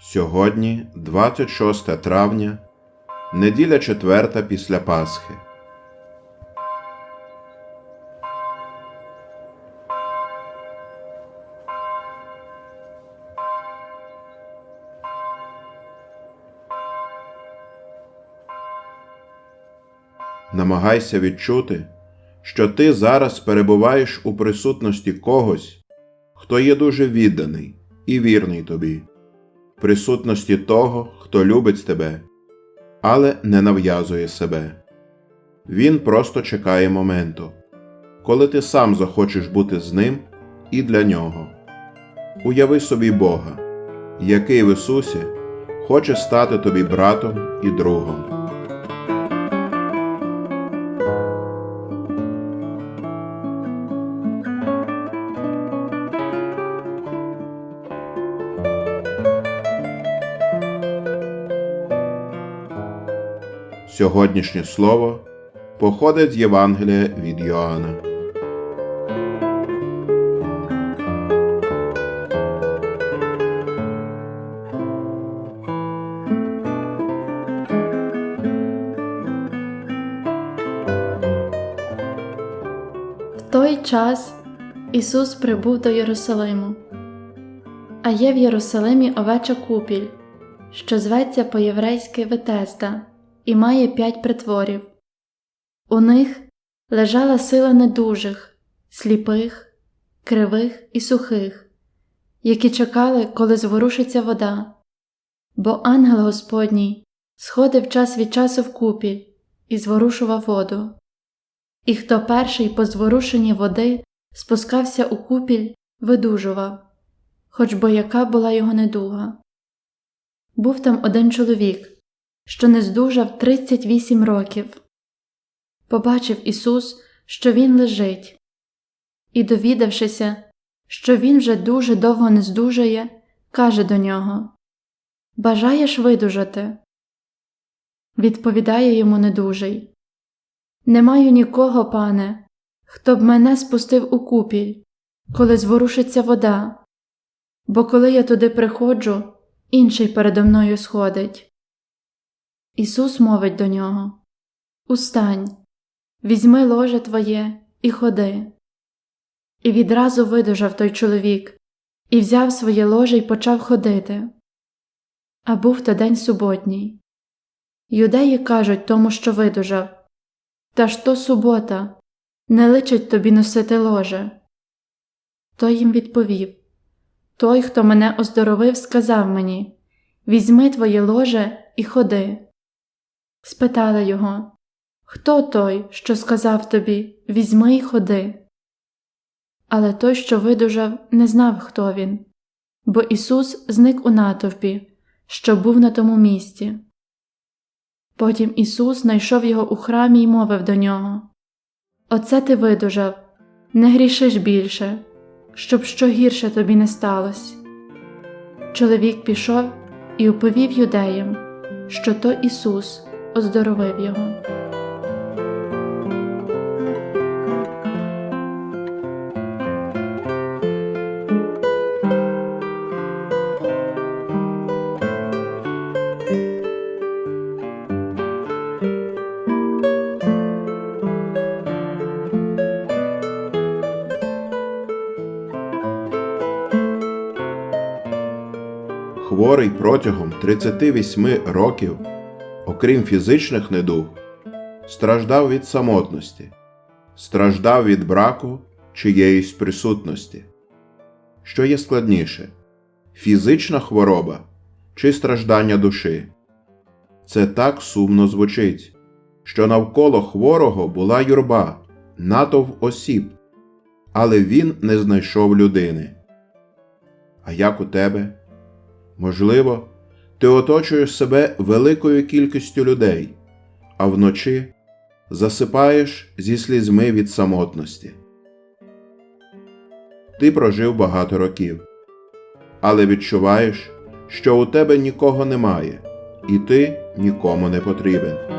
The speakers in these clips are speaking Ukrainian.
Сьогодні 26 травня, неділя четверта після Пасхи. Намагайся відчути, що ти зараз перебуваєш у присутності когось, хто є дуже відданий і вірний тобі, присутності того, хто любить тебе, але не нав'язує себе. Він просто чекає моменту, коли ти сам захочеш бути з ним і для нього. Уяви собі Бога, який в Ісусі хоче стати тобі братом і другом. Сьогоднішнє слово походить з Євангелія від Йоанна. В той час Ісус прибув до Єрусалиму. А є в Єрусалимі овеча купіль, що зветься по-єврейськи Ветесда, і має п'ять притворів. У них лежала сила недужих, сліпих, кривих і сухих, які чекали, коли зворушиться вода. Бо ангел Господній сходив час від часу в купіль і зворушував воду. І хто перший по зворушенні води спускався у купіль, видужував, хоч бо яка була його недуга. Був там один чоловік, що не здужав 38 років. Побачив Ісус, що він лежить, і, довідавшися, що він вже дуже довго не здужає, каже до нього Бажаєш видужати? Відповідає йому недужий. Не маю нікого, пане, хто б мене спустив у купіль, коли зворушиться вода, бо коли я туди приходжу, інший передо мною сходить. Ісус мовить до нього Устань, візьми ложе твоє і ходи. І відразу видужав той чоловік, і взяв своє ложе і почав ходити. А був то день суботній. Юдеї кажуть тому, що видужав Та ж то субота, не личить тобі носити ложе. Той їм відповів Той, хто мене оздоровив, сказав мені Візьми твоє ложе і ходи. Спитали його Хто той, що сказав тобі Візьми й ходи? Але той, що видужав, не знав, хто він, бо Ісус зник у натовпі, що був на тому місці. Потім Ісус знайшов його у храмі й мовив до нього Оце ти видужав, не грішиш більше, щоб що гірше тобі не сталося. Чоловік пішов і оповів юдеям, що то Ісус оздоровив його. Хворий протягом 38 років, окрім фізичних недуг, страждав від самотності, страждав від браку чиєїсь присутності. Що є складніше фізична хвороба чи страждання душі? Це так сумно звучить, що навколо хворого була юрба, натовп осіб, але він не знайшов людини. А як у тебе? Можливо, ти оточуєш себе великою кількістю людей, а вночі засипаєш зі слізьми від самотності. Ти прожив багато років, але відчуваєш, що у тебе нікого немає, і ти нікому не потрібен.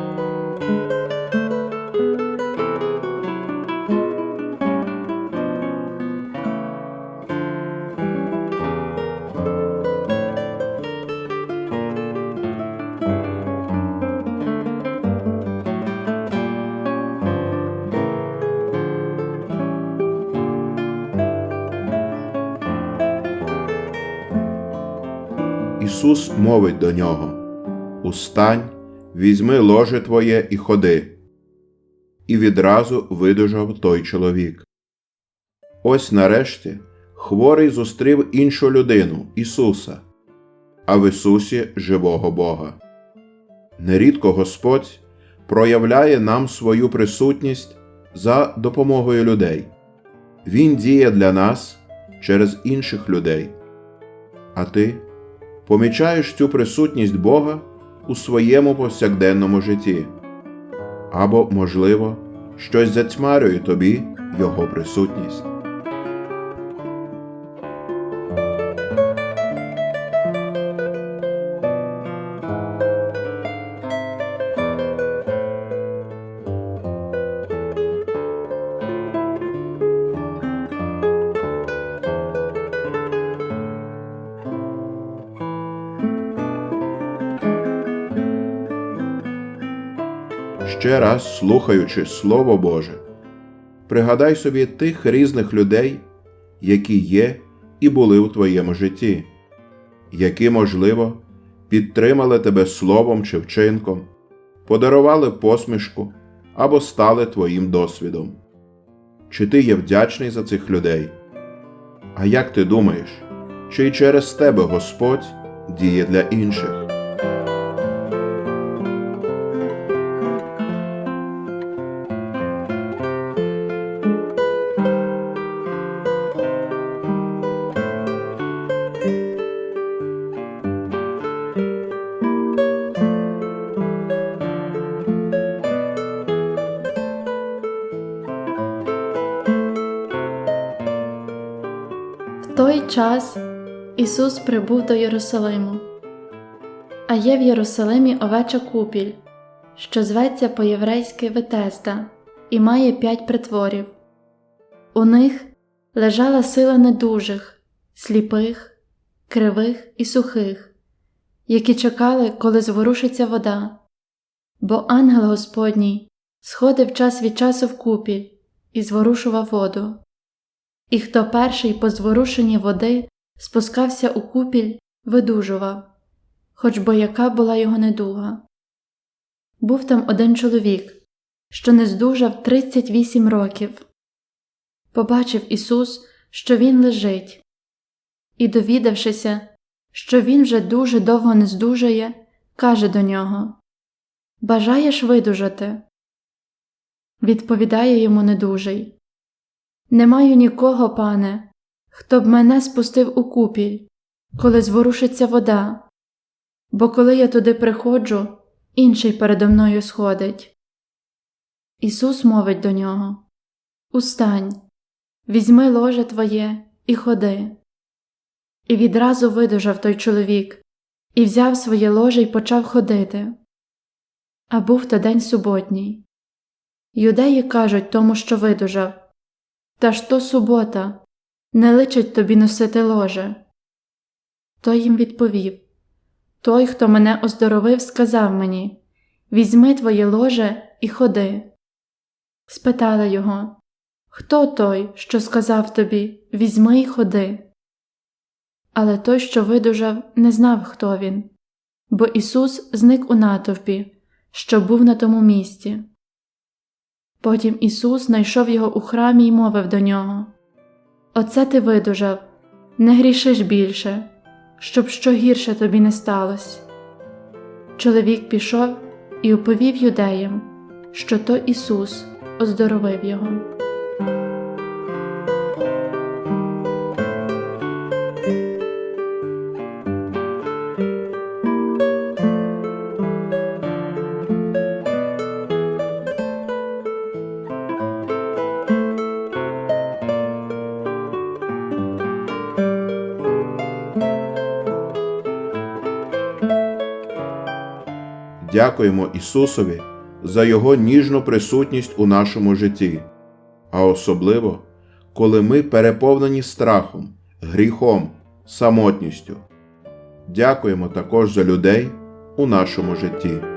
Ісус мовить до нього Устань, візьми ложе твоє і ходи. І відразу видужав той чоловік. Ось нарешті хворий зустрів іншу людину Ісуса, а в Ісусі живого Бога. Нерідко Господь проявляє нам свою присутність за допомогою людей. Він діє для нас через інших людей. А ти помічаєш цю присутність Бога у своєму повсякденному житті, або, можливо, щось затьмарює тобі Його присутність. Ще раз слухаючи Слово Боже, пригадай собі тих різних людей, які є і були у твоєму житті, які, можливо, підтримали тебе словом чи вчинком, подарували посмішку або стали твоїм досвідом. Чи ти є вдячний за цих людей? А як ти думаєш, чи й через тебе Господь діє для інших? Час Ісус прибув до Єрусалиму. А є в Єрусалимі овеча купіль, що зветься по-єврейськи Ветеста, і має п'ять притворів. У них лежала сила недужих, сліпих, кривих і сухих, які чекали, коли зворушиться вода. Бо ангел Господній сходив час від часу в купіль і зворушував воду. І хто перший по зворушенні води спускався у купіль, видужував, хоч бо яка була його недуга. Був там один чоловік, що не здужав 38 років. Побачив Ісус, що він лежить, і, довідавшися, що він вже дуже довго не здужає, каже до нього Бажаєш видужати? Відповідає йому недужий. Не маю нікого, пане, хто б мене спустив у купіль, коли зворушиться вода, бо коли я туди приходжу, інший передо мною сходить. Ісус мовить до нього Устань, візьми ложе твоє і ходи. І відразу видужав той чоловік, і взяв своє ложе і почав ходити. А був то день суботній. Юдеї кажуть тому, що видужав. Та ж то субота, не личить тобі носити ложе. Той їм відповів Той, хто мене оздоровив, сказав мені Візьми твоє ложе і ходи. Спитали його Хто той, що сказав тобі Візьми й ходи? Але той, що видужав, не знав, хто він, бо Ісус зник у натовпі, що був на тому місці. Потім Ісус знайшов його у храмі й мовив до нього Оце ти видужав, не грішиш більше, щоб що гірше тобі не сталося. Чоловік пішов і оповів юдеям, що то Ісус оздоровив його. Дякуємо Ісусові за Його ніжну присутність у нашому житті, а особливо, коли ми переповнені страхом, гріхом, самотністю. Дякуємо також за людей у нашому житті.